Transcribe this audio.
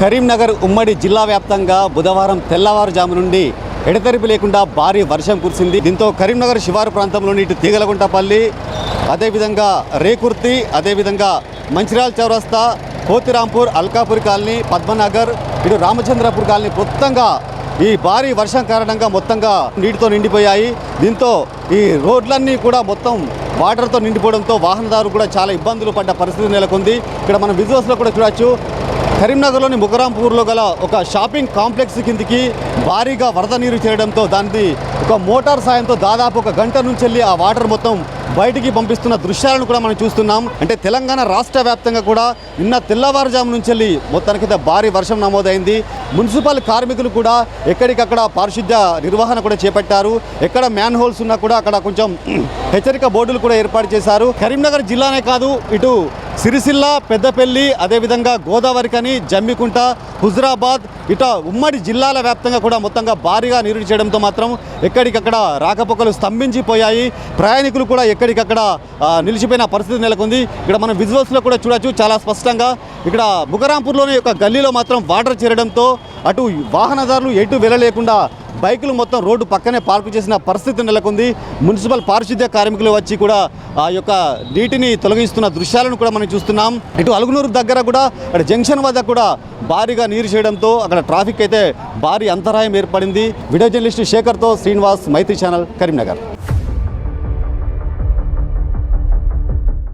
కరీంనగర్ ఉమ్మడి జిల్లా వ్యాప్తంగా బుధవారం తెల్లవారుజాము నుండి ఎడతెరిపి లేకుండా భారీ వర్షం కురిసింది. దీంతో కరీంనగర్ శివారు ప్రాంతంలోని ఇటు తీగలగుంటపల్లి అదేవిధంగా రేకుర్తి అదేవిధంగా మంచిర్యాల చౌరస్తా కోతిరాంపూర్ అల్కాపూర్ కాలనీ పద్మనగర్ ఇటు రామచంద్రపూర్ కాలనీ మొత్తంగా ఈ భారీ వర్షం కారణంగా మొత్తంగా నీటితో నిండిపోయాయి. దీంతో ఈ రోడ్లన్నీ కూడా మొత్తం వాటర్తో నిండిపోవడంతో వాహనదారులు కూడా చాలా ఇబ్బందులు పడ్డ పరిస్థితి నెలకొంది. ఇక్కడ మనం విజువల్స్లో కూడా చూడొచ్చు. కరీంనగర్లోని ముగరాంపూర్లో గల ఒక షాపింగ్ కాంప్లెక్స్ కిందికి భారీగా వరద నీరు చేరడంతో దానిది ఒక మోటార్ సాయంతో దాదాపు ఒక గంట నుంచి వెళ్ళి ఆ వాటర్ మొత్తం బయటికి పంపిస్తున్న దృశ్యాలను కూడా మనం చూస్తున్నాం. అంటే తెలంగాణ రాష్ట్ర వ్యాప్తంగా కూడా నిన్న తెల్లవారుజాము నుంచి వెళ్ళి మొత్తానికి భారీ వర్షం నమోదైంది. మున్సిపల్ కార్మికులు కూడా ఎక్కడికక్కడ పారిశుద్ధ్య నిర్వహణ కూడా చేపట్టారు. ఎక్కడ మ్యాన్ హోల్స్ ఉన్నా కూడా అక్కడ కొంచెం హెచ్చరిక బోర్డులు కూడా ఏర్పాటు చేశారు. కరీంనగర్ జిల్లానే కాదు ఇటు సిరిసిల్ల పెద్దపల్లి అదేవిధంగా గోదావరికని జమ్మికుంట హుజరాబాద్ ఇట ఉమ్మడి జిల్లాల వ్యాప్తంగా కూడా మొత్తంగా భారీగా నీరు చేయడంతో మాత్రం ఎక్కడికక్కడ రాకపోకలు స్తంభించిపోయాయి. ప్రయాణికులు కూడా ఎక్కడికక్కడ నిలిచిపోయిన పరిస్థితి నెలకొంది. ఇక్కడ మనం విజువల్స్లో కూడా చూడొచ్చు చాలా స్పష్టంగా. ఇక్కడ బుగరాంపూర్లోని ఒక గల్లీలో మాత్రం వాటర్ చేరడంతో అటు వాహనదారులు ఎటు వెళ్ళలేకుండా బైకులు మొత్తం రోడ్డు పక్కనే పార్కు చేసిన పరిస్థితి నెలకొంది. మున్సిపల్ పారిశుద్ధ్య కార్మికులు వచ్చి కూడా ఆ యొక్క నీటిని తొలగిస్తున్న దృశ్యాలను కూడా మనం చూస్తున్నాం. ఇటు అలుగునూరు దగ్గర కూడా అక్కడ జంక్షన్ వద్ద కూడా భారీగా నీరు చేయడంతో అక్కడ ట్రాఫిక్ అయితే భారీ అంతరాయం ఏర్పడింది. వీడియో జర్నలిస్ట్ శేఖర్తో శ్రీనివాస్ మైత్రి ఛానల్ కరీంనగర్.